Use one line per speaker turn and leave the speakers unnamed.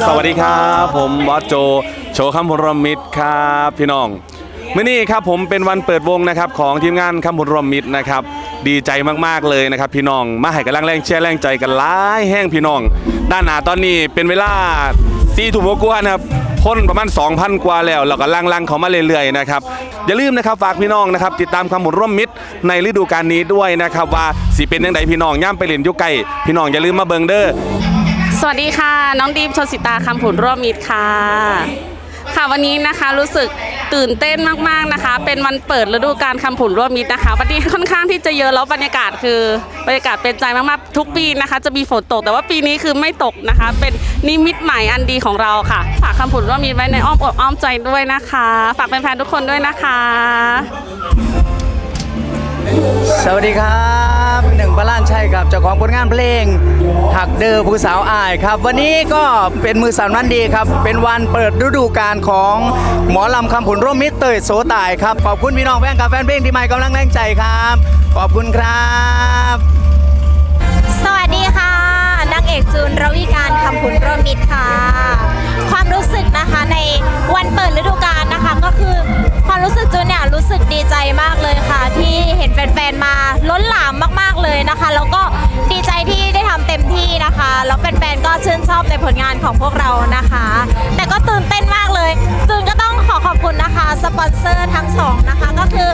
สวัสดีครับ ผมบอสโจ โชว์คำพลรมิตรครับพี่น้องเมื่อนี้ครับผมเป็นวันเปิดวงนะครับของทีมงานคำพลรมิตรนะครับ ดีใจมากๆเลยนะครับ พี่น้องมาให้กำลังแรงเชียร์แรงใจกันหลายแห้งพี่น้อง ด้านหน้าตอนนี้เป็นเวลาสี่ทุ่มกว่านะครับคนประมาณ 2,000 กว่าแล้วแล้วก็ลังๆเขามาเรื่อยๆนะครับอย่าลืมนะครับฝากพี่น้องนะครับติดตามคำพลร่วมมิตรในฤดูกาลนี้ด้วยนะครับว่าสิเป็นยังไงพี่น้องย่ำไปเล่นยุไก่พี่น้องอย่าลืมมาเบิงเด้อ
สวัสดีค่ะ น้องดีมชนสิตาคำผุนร่วมมิตรค่ะ ค่ะวันนี้นะคะรู้สึกตื่นเต้นมากๆนะคะ เป็นวันเปิดฤดูกาลคำผุนร่วมมิตรนะคะวันนี้ค่อนข้างที่จะเยอะแล้วบรรยากาศคือบรรยากาศเป็นใจมากๆทุกปีนะคะ จะมีฝนตกแต่ว่าปีนี้คือไม่ตกนะคะ เป็นนิมิตใหม่อันดีของเราค่ะ ฝากคำผุนร่วมมิตรไว้ในอ้อมอกอ้อมใจด้วยนะคะ ฝากแฟนๆทุกคนด้วยนะคะ
สวัสดีครับ ครับเจ้าของผลงานเพลง หักเดอผู้สาวอายครับ วันนี้ก็เป็นมือสันวันดีครับ เป็นวันเปิดฤดูกาลของหมอลำคำผุนร่วมมิตรเตยโสตายครับ ขอบคุณพี่น้องแฟนกับแฟนเพลงที่มากำลังแรงใจครับ ขอบคุณครับ
สวัสดีค่ะนางเอกจูนรวิการคำพุนร่วมมิตรค่ะ ความรู้สึกนะคะในวันเปิดฤดูกาลนะคะก็คือความรู้สึกจูนเนี่ยรู้สึกดีใจมากเลยค่ะ ที่เห็นแฟนๆมา ชอบในผลงานของพวกเรานะคะ แต่ก็ตื่นเต้นมากเลยจึงก็ต้องขอขอบคุณนะคะ สปอนเซอร์ทั้งสองนะคะ ก็คือ